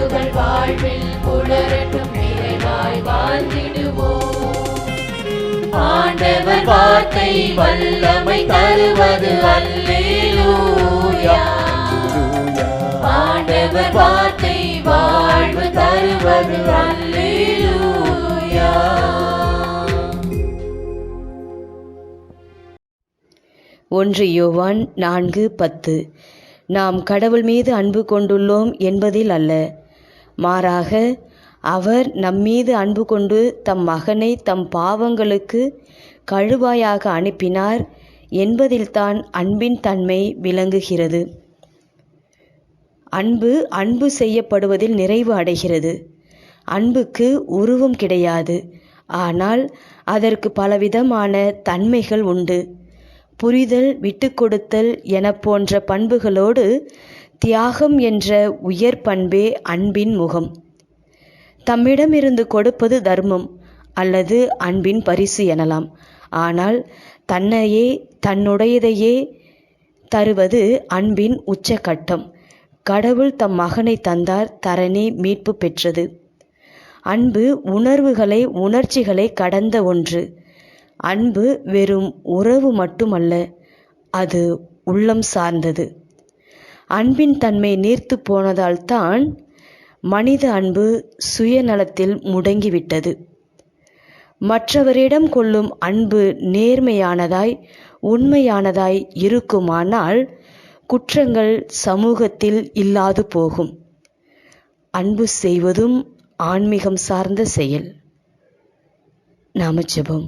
உணர்வுகள் வாழ்வில் புலரட்டும் நிறைவாய் வாழ்ந்திடுவோம். ஆண்டவர் வார்த்தை வல்லமை தருவது அல்லேலூயா. ஆண்டவர் வார்த்தை வாழ்வு தருவது அல்லேலூயா. ஒன்று யோவான் நான்கு பத்து. நாம் கடவுள் மீது அன்பு கொண்டுள்ளோம் என்பதில் அல்ல. மாறாக அவர் நம்மீது அன்பு கொண்டு தம் மகனை தம் பாவங்களுக்கு கழுவாயாக அனுப்பினார் என்பதில்தான் அன்பின் தன்மை விளங்குகிறது. அன்பு அன்பு செய்யப்படுவதில் நிறைவு அடைகிறது. அன்புக்கு உருவம் கிடையாது. ஆனால் அதற்கு பலவிதமான தன்மைகள் உண்டு. புரிதல் விட்டுக்கொடுத்தல் என போன்ற பண்புகளோடு தியாகம் என்ற உயர் பண்பே அன்பின் முகம். தம்மிடமிருந்து கொடுப்பது தர்மம் அல்லது அன்பின் பரிசு எனலாம். ஆனால் தன்னையே தன்னுடையதையே தருவது அன்பின் உச்சகட்டம். கடவுள் தம் மகனை தந்தார் தரணி மீட்பு பெற்றது. அன்பு உணர்வுகளை உணர்ச்சிகளை கடந்த ஒன்று. அன்பு வெறும் உறவு மட்டுமல்ல அது உள்ளம் சார்ந்தது. அன்பின் தன்மை நீர்த்து போனதால் தான் மனித அன்பு சுயநலத்தில் முடங்கிவிட்டது. மற்றவரிடம் கொள்ளும் அன்பு நேர்மையானதாய் உண்மையானதாய் இருக்குமானால் குற்றங்கள் சமூகத்தில் இல்லாது போகும். அன்பு செய்வதும் ஆன்மீகம் சார்ந்த செயல். நாம ஜெபம்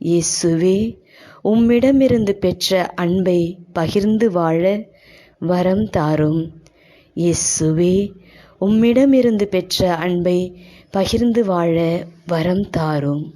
இயேசுவே உம்மிடமிருந்து பெற்ற அன்பை பகிர்ந்து வாழ வரம் தாரும். இயேசுவே உம்மிடமிருந்து பெற்ற அன்பை பகிர்ந்து வாழ வரம் தாரும்.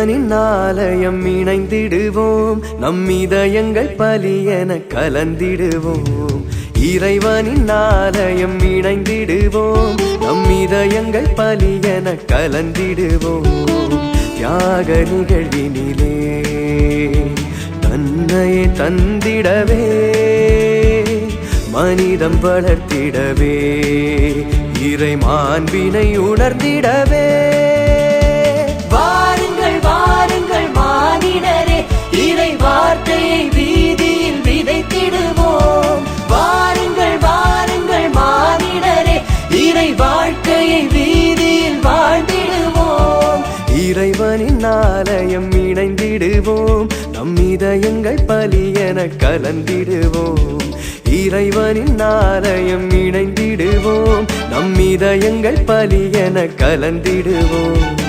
இறைவனின் ஆலயம் இணைந்திடுவோம். நம் இதயங்கள் பலியென கலந்திடுவோம். இறைவனின் ஆலயம் இணைந்திடுவோம். நம் இதயங்கள் பலியென கலந்திடுவோம். தியாக நிகழ்வினிலே தன்னையே தந்திடவே மனிதம் வளர்த்திடவே இறை மாண்பினை உணர்ந்திடவே. வாழ்க்கையை வீதியில் வாழ்ந்திடுவோம். இறைவனின் ஆலயம் இணைந்திடுவோம். நம் இதயங்கள் ப பலி என கலந்திடுவோம். இறைவனின் ஆலயம் இணைந்திடுவோம். நம் இதயங்கள் பலி என கலந்திடுவோம்.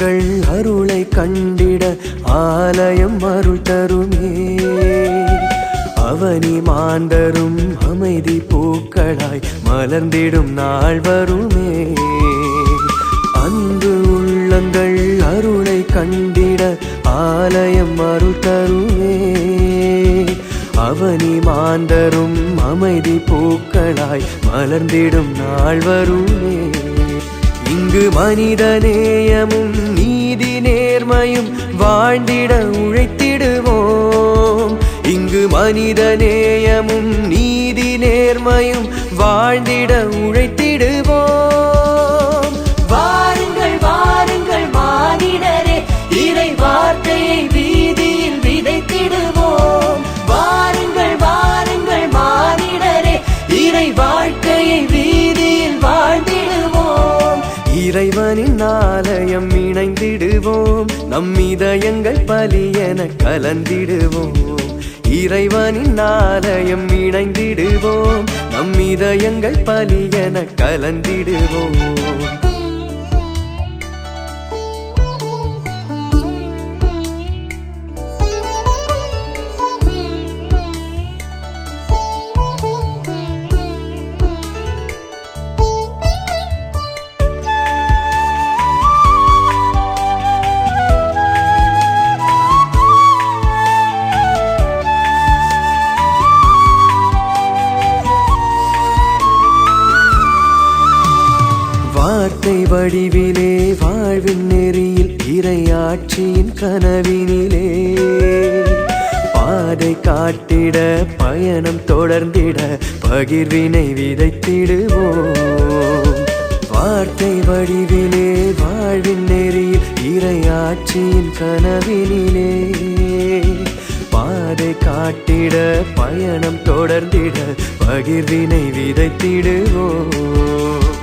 உள்ளங்கள் அருளை கண்டிட ஆலயம் அருள் தருமே. அவனி மாந்தரும் அமைதி பூக்களாய் மலர்ந்திடும் நாள் வருமே. அன்பு உள்ளங்கள் அருளை கண்டிட ஆலயம் அருள் தருமே. அவனி மாந்தரும் அமைதி பூக்களாய் மலர்ந்திடும் நாள் வருமே. இங்கு மனித நேயமும் நீதி நேர்மையும் வாழ்ந்திட உழைத்திடுவோம். இங்கு மனித நேயமும் நீதி நேர்மையும் வாழ்ந்திட உழைத்து இறைவனின் ஆலயம் இணைந்திடுவோம். நம் இதயங்கள் பலி கலந்திடுவோம். இறைவனின் ஆலயம் இணைந்திடுவோம். நம் இதயங்கள் பலி கலந்திடுவோம். வாழ்வின் நெறியில் இரையாட்சியின் கனவினிலே. பாதை காட்டிட பயணம் தொடர்ந்திட பகிர்வினை விதைத்திடுவோம். வார்த்தை வடிவிலே வாழ்வின் நெறியில் இரையாட்சியின் கனவினிலே. பாதை காட்டிட பயணம் தொடர்ந்திட பகிர்வினை விதைத்திடுவோம்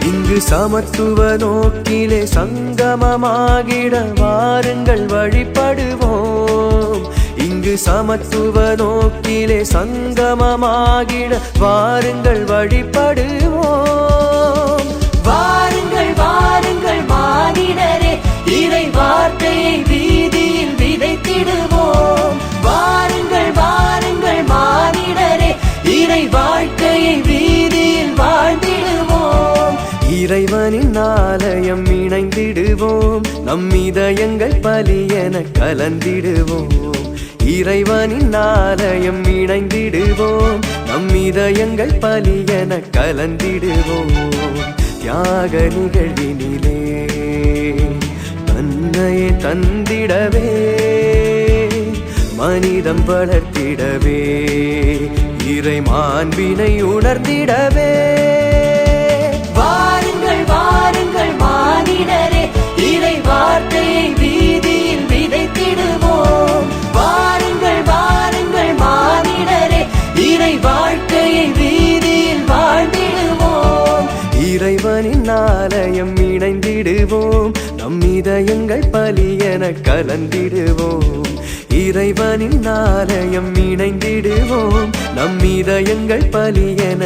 இங்கு சமத்துவ நோக்கிலே சங்கமமாகிட வாருங்கள் வழிபடுவோம். இங்கு சமத்துவ நோக்கிலே சங்கமமாகிட வாருங்கள் வழிபடுவோம். வாருங்கள் வாருங்கள் மானிடரே இறை வார்த்தையை இறை வாழ்க்கையை வீதியில் வாழ்ந்திடுவோம். இறைவனின் ஆலயம் இணைந்திடுவோம். நம் இதயங்கள் பலியென கலந்திடுவோம். இறைவனின் ஆலயம் இணைந்திடுவோம். நம் இதயங்கள் பலியென கலந்திடுவோம். தியாக நிகழ்வினிலே தன்னையை தந்திடவே மனிதம் வளர்த்திடவே இறை மாண்பினை உணர்ந்திடவே. வாருங்கள் வாருங்கள் மானிடரே இறை வார்த்தையை வீதியில் விதைத்திடுவோம். வாருங்கள் வாருங்கள் மானிடரே இறை வாழ்க்கையை வீதியில் வாழ்ந்திடுவோம். இறைவனின் ஆலயம் இணைந்திடுவோம். நம் இதயங்கள் பலி என கலந்திடுவோம். இறைவனின் ஆலயம் இணைந்திடுவோம். நம் இதயங்கள் பலி என